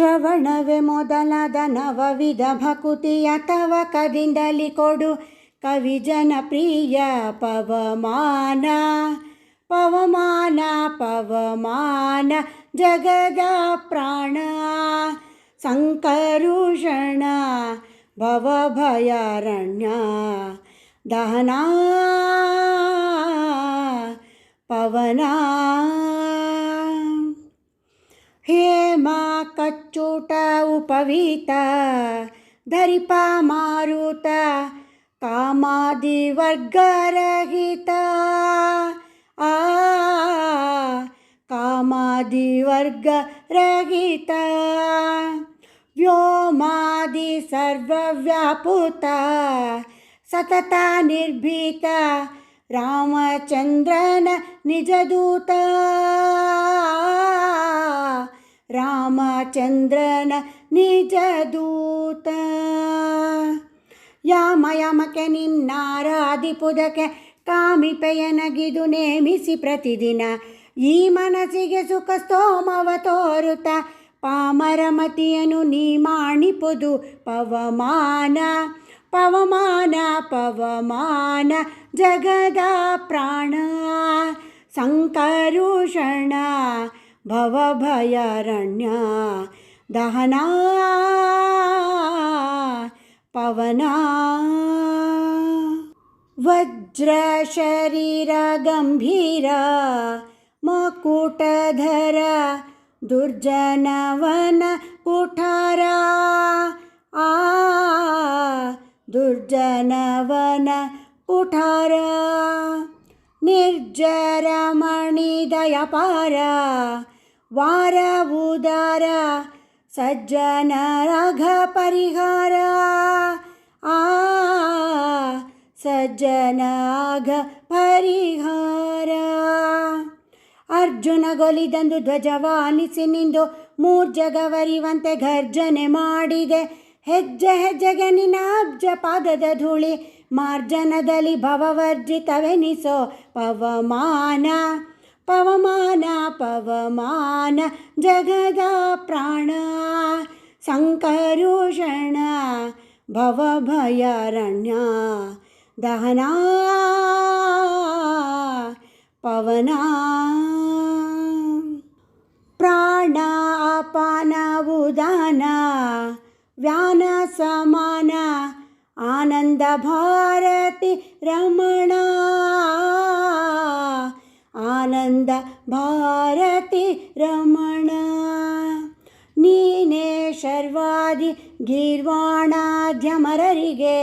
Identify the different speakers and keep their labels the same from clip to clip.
Speaker 1: ಶ್ರವಣವೇ ಮೊದಲಾದ ನವವಿಧ ಭಕುತಿಯ ತವಕದಿಂದಲಿ ಕೊಡು. ಕವಿ ಜನಪ್ರಿಯ ಪವಮಾನ ಪವಮಾನ ಪವಮಾನ, ಜಗದ ಪ್ರಾಣ. ಸಂಕರುಷಣ, ಭವಭಯಾರಣ್ಯ, ದಹನಾ, ಪವನ. ಕಚ್ಚೂಟ ಉಪವೀತ ಧರಿಪ ಮಾರುತ, ಕಾಮಾದಿ ವರ್ಗರಹಿತ ಆ, ಕಾಮಾದಿ ವರ್ಗ ರಹಿತ. ವ್ಯೋಮಾದಿ ಸರ್ವವ್ಯಾಪುತ, ಸತತ ನಿರ್ಭೀತ, ರಾಮಚಂದ್ರನ ನಿಜದೂತ. ರಾಮಚಂದ್ರನ ನಿಜ ದೂತ. ಯಾಮ ಯಾಮಕ್ಕೆ ನಿನ್ನಾರಾಧಿಪುದಕ್ಕೆ ಕಾಮಿಪೆಯನಗಿದು ನೇಮಿಸಿ ಪ್ರತಿದಿನ ಈ ಮನಸ್ಸಿಗೆ ಸುಖ ಸ್ತೋಮವ ತೋರುತ್ತ ಪಾಮರಮತಿಯನು ನೀ ಮಾಣಿಪುದು ಪವಮಾನ ಪವಮಾನ ಪವಮಾನ ಜಗದ ಪ್ರಾಣ. ಸಂಕರುಷಣ भवभयारण्या दहना पवना वज्रशरीरगम्भीरा मुकुटधर दुर्जनवन कुठारा आ दुर्जनवन कुठारा निर्जरमणिदयपारा ವಾರ ಉದಾರ, ಸಜ್ಜನ ರಾಘ ಪರಿಹಾರ. ಆ ಸಜ್ಜನಾಘ ಪರಿಹಾರ. ಅರ್ಜುನ ಗೊಲಿದಂದು ಧ್ವಜವಾನಿಸಿ ನಿಂದು ಮೂರ್ಜಗವರಿವಂತೆ ಗರ್ಜನೆ ಮಾಡಿದೆ. ಹೆಜ್ಜೆ ಹೆಜ್ಜೆಗೆ ನಿನ್ನ ಅಬ್ಜ ಪಾದದ ಧೂಳಿ ಮಾರ್ಜನದಲ್ಲಿ ಭವವರ್ಜಿತವೆನಿಸೋ ಪವಮಾನ. पवमान पवमान जगदा प्राण सङ्करुषण भवभयारण्या दहना पवना। प्राणापान उदाना व्यानसमाना आनन्दभारति रमणा। ಆನಂದ ಭಾರತಿ ರಮಣ. ನೀನೇ ಶರ್ವಾದಿ ಗೀರ್ವಾಣಾಧ್ಯಮರರಿಗೆ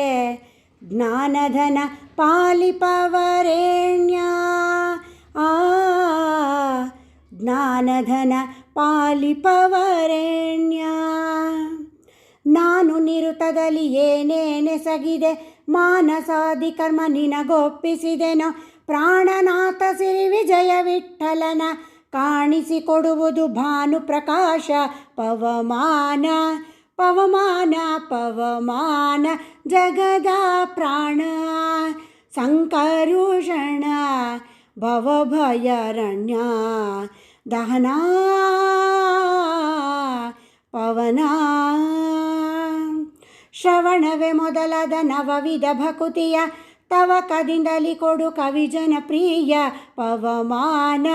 Speaker 1: ಜ್ಞಾನಧನ ಪಾಲಿಪವರೇಣ್ಯ. ಆ ಜ್ಞಾನಧನ ಪಾಲಿಪವರೇಣ್ಯ. ನಾನು ನಿರುತದಲ್ಲಿ ಏನೇನೆಸಗಿದೆ, ಮಾನಸಾದಿ ಕರ್ಮ ನಿನಗೊಪ್ಪಿಸಿದೆನೋ ಪ್ರಾಣನಾಥ ಸಿರಿ ವಿಜಯ ವಿಠಲನ ಕಾಣಿಸಿಕೊಡುವುದು ಭಾನು ಪ್ರಕಾಶ, ಪವಮಾನ ಪವಮಾನ ಪವಮಾನ, ಜಗದ ಪ್ರಾಣ, ಸಂಕರುಷಣ, ಭವಭಯರಣ್ಯ, ದಹನ, ಪವನ, ಶ್ರವಣವೇ ಮೊದಲಾದ ನವವಿಧ ಭಕುತಿಯ ತವಕದಿಂದಲಿ ಕೊಡು ಕವಿ ಜನಪ್ರಿಯ ಪವಮಾನ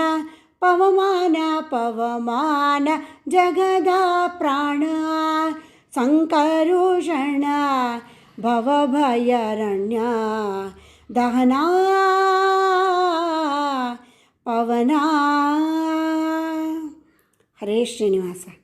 Speaker 1: ಪವಮಾನ ಪವಮಾನ, ಜಗದ ಪ್ರಾಣ. ಸಂಕರುಷಣ, ಭವಭಯರಣ್ಯ, ದಹನ, ಪವನ. ಹರೇ ಶ್ರೀನಿವಾಸ.